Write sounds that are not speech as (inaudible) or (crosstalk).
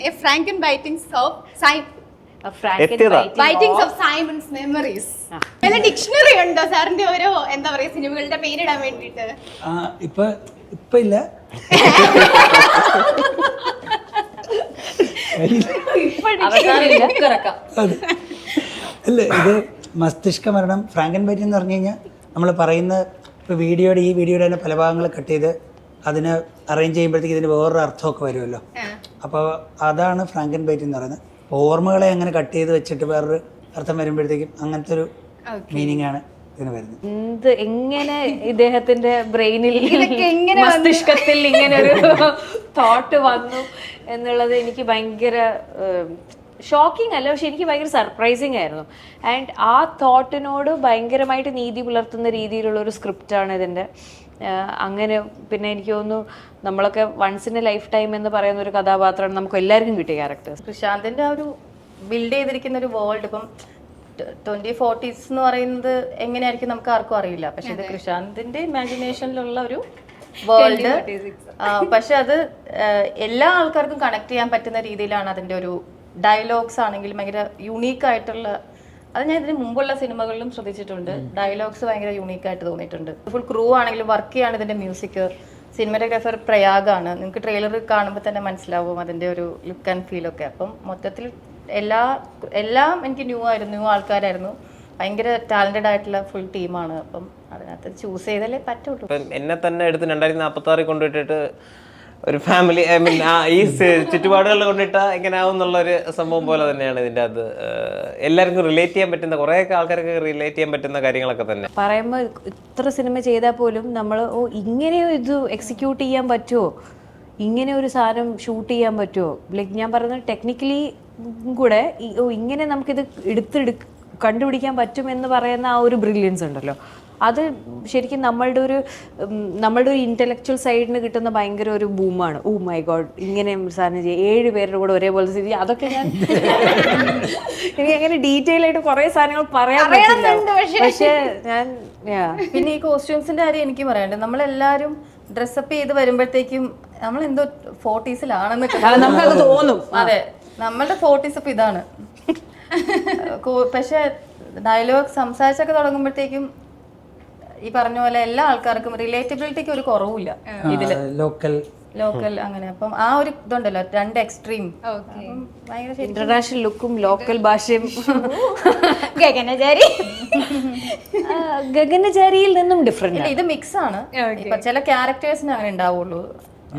A ഫ്രാങ്കൻ ബൈറ്റിംഗ്സ് of സൈ എത്തിയതാ. Bitings of Simon's memories വല്ല ഡിക്ഷണറി ഉണ്ടോ സാറിന്റെ ഓരോ എന്താ പറയാ സിനിമകളുടെ പേരിടാൻ വേണ്ടിയിട്ട്? ആ, ഇപ്പൊ ഇപ്പൊ ഇല്ല. അതെ. അല്ല ഇത് മസ്തിഷ്ക മരണം ഫ്രാങ്കൻ ബൈറ്റ് എന്ന് പറഞ്ഞു കഴിഞ്ഞാൽ നമ്മൾ പറയുന്ന ഇപ്പോൾ വീഡിയോയുടെ ഈ വീഡിയോയുടെ തന്നെ പല ഭാഗങ്ങൾ കട്ട് ചെയ്ത് അതിന് അറേഞ്ച് ചെയ്യുമ്പോഴത്തേക്ക് ഇതിന് വേറൊരു അർത്ഥമൊക്കെ വരുമല്ലോ. അപ്പോൾ അതാണ് ഫ്രാങ്കൻ ബൈറ്റ് എന്ന് പറയുന്നത്. ഓർമ്മകളെ അങ്ങനെ കട്ട് ചെയ്ത് വെച്ചിട്ട് വേറൊരു അർത്ഥം വരുമ്പോഴത്തേക്കും അങ്ങനത്തെ ഒരു മീനിങ് ആണ് ഇതിന് വരുന്നത്. എന്ത് എങ്ങനെ ഇദ്ദേഹത്തിന്റെ ബ്രെയിനിൽ എങ്ങനെ മസ്തിഷ്കത്തിൽ ഇങ്ങനെ ഒരു തോട്ട് വന്നു എന്നുള്ളത് എനിക്ക് ഭയങ്കര ഷോക്കിംഗ് അല്ല പക്ഷെ എനിക്ക് ഭയങ്കര സർപ്രൈസിങ് ആയിരുന്നു. ആൻഡ് ആ തോട്ടിനോട് ഭയങ്കരമായിട്ട് നീതി പുലർത്തുന്ന രീതിയിലുള്ള ഒരു സ്ക്രിപ്റ്റാണ് ഇതിന്റെ ആഹ് അങ്ങനെ പിന്നെ എനിക്ക് തോന്നുന്നു നമ്മളൊക്കെ once in a lifetime എന്ന് പറയുന്ന ഒരു കഥാപാത്രമാണ് നമുക്ക് എല്ലാവർക്കും കിട്ടിയ ക്യാരക്ടർ സുശാന്തിന്റെ ആ ഒരു ബിൽഡ് ചെയ്തിരിക്കുന്ന ഒരു വേൾഡ് ഇപ്പം ട്വന്റി ഫോർട്ടീസ് എന്ന് പറയുന്നത് എങ്ങനെയായിരിക്കും നമുക്ക് ആർക്കും അറിയില്ല. പക്ഷെ ഇത് കൃഷാന്തിന്റെ ഇമാജിനേഷനിലുള്ള ഒരു (laughs) വേൾഡ് പക്ഷെ അത് എല്ലാ ആൾക്കാർക്കും കണക്ട് ചെയ്യാൻ പറ്റുന്ന രീതിയിലാണ് അതിന്റെ ഒരു ഡയലോഗ്സ് ആണെങ്കിലും ഭയങ്കര യുണീക്ക് ആയിട്ടുള്ള അത് ഞാൻ ഇതിന് മുമ്പുള്ള സിനിമകളിലും ശ്രദ്ധിച്ചിട്ടുണ്ട്. ഡയലോഗ്സ് ഭയങ്കര യൂണീക്ക് ആയിട്ട് തോന്നിയിട്ടുണ്ട്. ഫുൾ ക്രൂ ആണെങ്കിലും വർക്ക് ചെയ്യാണ് ഇതിന്റെ മ്യൂസിക് സിനിമാറ്റോഗ്രാഫർ പ്രയാഗാണ്. നിങ്ങൾക്ക് ട്രെയിലർ കാണുമ്പോൾ തന്നെ മനസ്സിലാവും അതിന്റെ ഒരു ലുക്ക് ആൻഡ് ഫീൽ ഒക്കെ. അപ്പം മൊത്തത്തിൽ എല്ലാ എല്ലാം എനിക്ക് ന്യൂ ആയിരുന്നു ന്യൂ ആൾക്കാരായിരുന്നു. ഭയങ്കര ടാലന്റഡ് ആയിട്ടുള്ള ഫുൾ ടീമാണ് അപ്പം അതിനകത്ത് ചൂസ് ചെയ്തല്ലേ പറ്റുള്ളൂ. എന്നെ തന്നെ എടുത്ത് രണ്ടായിരത്തി നാൽപ്പത്തി ആറിൽ കൊണ്ടുവിട്ടിട്ട് ഒരു ഫാമിലി ഐ മീൻ ഈ ചുറ്റുപാടുകളിൽ കൊണ്ടിട്ട എങ്ങനെ ആവും എന്നുള്ളൊരു സംഭവം പോലെ തന്നെയാണ് ഇതിന്റെ അത്. എല്ലാവർക്കും റിലേറ്റ് ചെയ്യാൻ പറ്റുന്ന കുറേ ആൾക്കാർക്ക് റിലേറ്റ് ചെയ്യാൻ പറ്റുന്ന കാര്യങ്ങളൊക്കെ തന്നെ. പറയുമ്പോൾ ഇത്ര സിനിമ ചെയ്താൽ പോലും നമ്മൾ ഓ ഇങ്ങനെ ഇത് എക്സിക്യൂട്ട് ചെയ്യാൻ പറ്റുമോ ഇങ്ങനെ ഒരു സാധനം ഷൂട്ട് ചെയ്യാൻ പറ്റുമോ ലൈക്ക് ഞാൻ പറയുന്നത് ടെക്നിക്കലി കൂടെ ഓ ഇങ്ങനെ നമുക്കിത് എടുത്തെടു കണ്ടുപിടിക്കാൻ പറ്റുമെന്ന് പറയുന്ന ആ ഒരു ബ്രില്യൻസ് ഉണ്ടല്ലോ. അത് ശരിക്കും നമ്മളുടെ ഒരു നമ്മളുടെ ഒരു ഇന്റലക്ച്വൽ സൈഡിന് കിട്ടുന്ന ഭയങ്കര ഒരു ബൂമാണ്. ഓ മൈ ഗോഡ് ഇങ്ങനെ സാധനം ചെയ്യുക ഏഴ് പേരുടെ കൂടെ ഒരേപോലെ സ്ഥിതി അതൊക്കെ ഞാൻ (laughs) എനിക്ക് അങ്ങനെ ഡീറ്റെയിൽ ആയിട്ട് കുറേ സാധനങ്ങൾ പറയാൻ പറ്റില്ല. പക്ഷേ. ഞാൻ പിന്നെ ഈ കോസ്റ്റ്യൂംസിന്റെ കാര്യം എനിക്ക് പറയാനുണ്ട്. നമ്മളെല്ലാരും ഡ്രസ്സപ്പ് ചെയ്ത് വരുമ്പോഴത്തേക്കും നമ്മൾ എന്തോ ഫോർട്ടീസിലാണെന്ന് നമുക്കത് തോന്നും. അതെ. നമ്മളുടെ ഫോർട്ടീസ് ഇപ്പൊ ഇതാണ്. (laughs) പക്ഷെ ഡയലോഗ് സംസാരിച്ചൊക്കെ തുടങ്ങുമ്പോഴത്തേക്കും ഈ പറഞ്ഞ പോലെ എല്ലാ ആൾക്കാർക്കും റിലേറ്റബിലിറ്റിക്ക് ഒരു കുറവില്ല ഇതിൽ. ലോക്കൽ ലോക്കൽ അങ്ങനെ. അപ്പം ആ ഒരു ഇതുണ്ടല്ലോ രണ്ട് എക്സ്ട്രീം ഭയങ്കര ഇന്റർനാഷണൽ ലുക്കും ലോക്കൽ ഭാഷയും. (laughs) ഗഗനചാരി. ഗഗനചാരിയിൽ നിന്നും ഡിഫറെന്റ് ഇത് മിക്സ് ആണ്. ഇപ്പൊ ചില ക്യാരക്ടേഴ്സിന് അങ്ങനെ ഉണ്ടാവുള്ളൂ.